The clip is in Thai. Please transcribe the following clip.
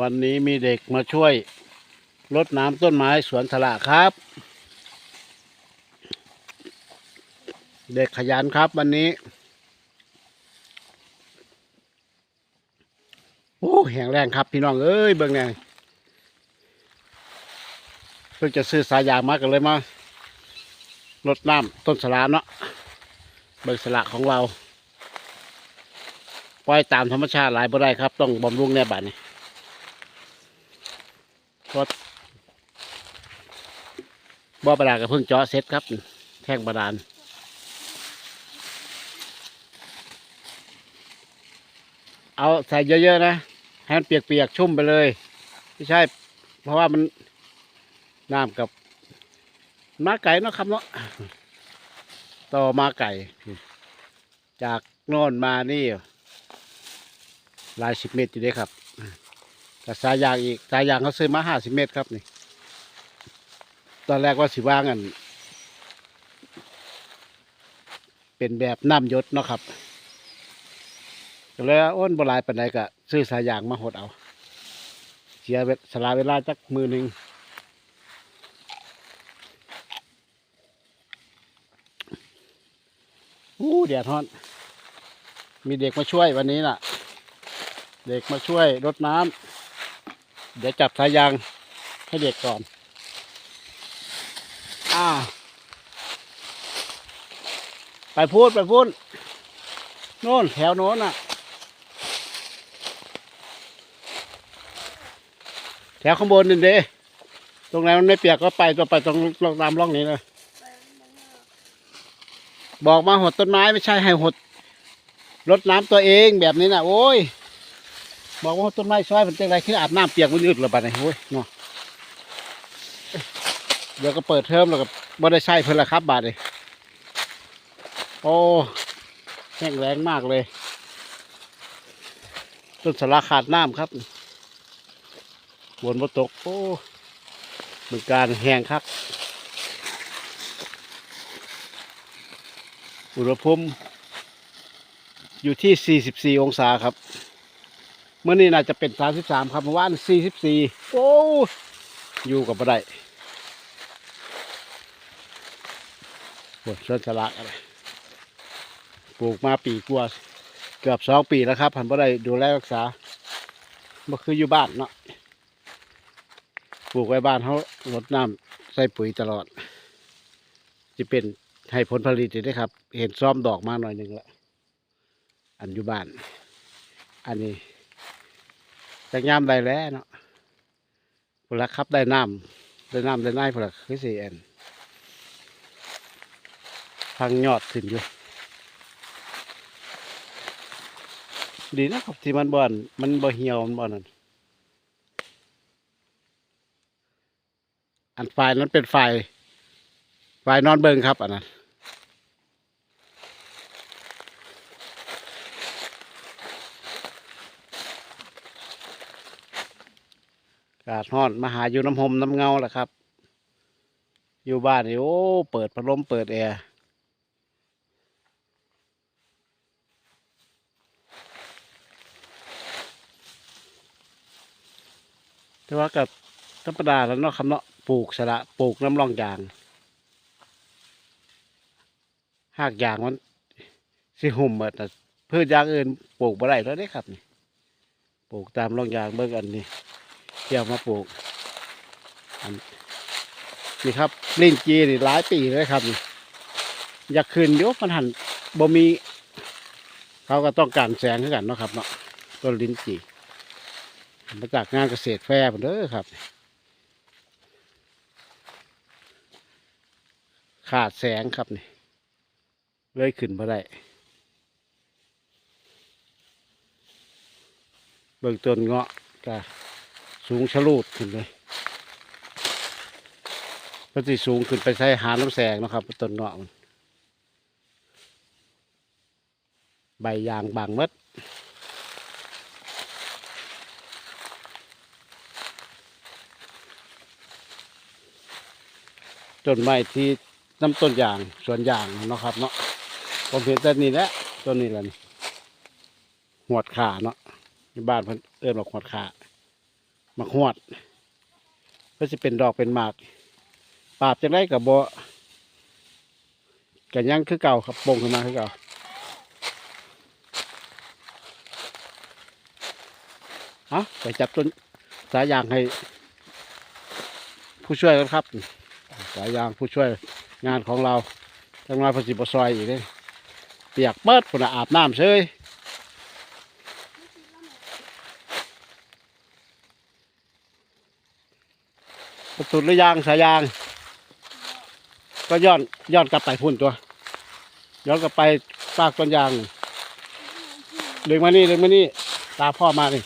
วันนี้มีเด็กมาช่วยรดน้ำต้นไม้สวนสละครับ เด็กขยันครับวันนี้ โอ้แห้งแรงครับพี่น้องเอ้ยเบิ่งแน่เพิ่งจะซื้อสายยางมากันเลยมารดน้ำต้นสละเนาะเบิ่งสละของเรา ปล่อยตามธรรมชาติหลายบ่ได้ครับ ต้องบำรุงในบ้าน นี่รถบ่อประดากับเพิ่งเจาะเสร็จครับ แท่งประดานเอาใส่เยอะๆนะให้มันเปียกๆชุ่มไปเลยไม่ใช่ เพราะว่ามันน้ำกับมาไก่เนาะครับเนาะต่อมาไก่ จากโน่นมานี่หลายสิบเมตรอยู่เด้ครับ กับสายยางอีกสายยางเขาซื้อมาห้าสิบเมตรครับนี่ ตอนแรกว่าสิว่างกัน เป็นแบบน้ำยศเนาะครับก็เลยว่าอ้นบลายปันใดก็ซื้อสายยางมาหดเอา เสียสละเวลาจักมือหนึ่งอู้เดี๋ยวทอน มีเด็กมาช่วยวันนี้น่ะ เด็กมาช่วยรดน้ำ เดี๋ยวจับสายยางให้เด็กก่อน อ่า ไปพูดไปพูดโน่นแถวโน้นน่ะ แถวข้างบนนี่เด้ตรงไหนมันไม่เปียกก็ไปตัวไปตรงลองตามร่องนี้เลย บอกมาหดต้นไม้ไม่ใช่ให้หดรดน้ำตัวเองแบบนี้นะโอ้ย บอกว่าต้นไม้ซอยมันเป็นไรขึ้นอาบน้ำเปียกมันยืดรือเปล่าเนี่ยโอ้ยเนาะเดี๋ยวก็เปิดเทอมแล้วก็บ่ได้ใช้เพิ่นละครับบาทเลยโอ้แห้งแรงมากเลยต้นสาระขาดน้ำครับฝนมาตกโอ้เหมือนการแห้งครับอุณหภูมิอยู่ที่ 44 องศาครับ เมื่อนี้น่าจะเป็นสามสิบสามครับเมื่อวานสี่สิบสี่โอ้อยู่กับบ่ได้ปวดส่วนสละอะไรปลูกมาปีกว่าเกือบสองปีแล้วครับผันบ่ได้ดูแลรักษาบ่คืออยู่บ้านเนาะปลูกไว้บ้านเขารดน้ำใส่ปุ๋ยตลอดจะเป็นให้ผลผลิตได้ครับ เห็นซ้อมดอกมาหน่อยหนึ่งละอันอยู่บ้าน อันนี้ จากยามได้แล้วเนาะพลักครับได้น้ำได้น้ำได้น้ำพลักคือสี่แอนทางยอดขึ้นอยู่ ดีนะครับที่มันบ่อนมันบ่เหี่ยวมันบ่อนนั่นอันฝ่ายนั้นเป็นฝ่ายฝ่ายนอนเบิงครับอันนั้น กาศร้อนมาหาอยู่น้ำหมน้ำเงาแหละครับ อยู่บ้านนี่โอ้เปิดพัดลมเปิดแอร์แต่ว่ากับธรรมดาแล้วเนาะคำเนาะปลูกสละปลูกน้ำร่องยางหากยางมันสิหุ่มหมดแต่พืชอย่างอื่นปลูกบ่ได้แล้วเด้ครับนี่ปลูกตามร่องยางเบิ่งอันนี้ เที่ยวมาปลูกนนี่ครับลิ้นจีนี่หลายปีเลยครับนี่อยากขึ้นอยกมันหันบ่มี เขาก็ต้องการแสงคือกันเนาะครับเนาะต้นลิ้นจีมาจากงานเกษตรแฟร์พุ่นเด้อครับ ขาดแสงครับนี่เลยขึ้นมาได้เบื้องต้นเงาะก็ สูงชะลูดขึ้นเลยก็สิสูงขึ้นไปใช้หาน้ำแสงนะครับต้นเงาะมันใบยางบางหมดต้นไม้ที่น้ำต้นยางสวนยางนะครับ เนาะผมเห็นต่นี่แหละต้นนี้แหละนี่หวดขาเนาะที่บ้านเพิ่นเอิ้นว่าหวดขา มักหวดก็จะเป็นดอกเป็นหมาก ปราบจะได้กับบ่กันยังคือเก่าครับปงขึ้นมาคือเก่าเอไปจับต้นสายยางให้ ผู้ช่วยกันครับ สายยางผู้ช่วยงานของเราทำงานภาษีบซอยอีกเลยเปียกเบิดคนอาบน้ำเฉย สุดหรือยังสายยาง ก็ย้อนย้อนกลับไปพุ่นตัวย้อนกลับไปปากต้นยางดึงมานี่ดึงมานี่ตาพ่อมานี่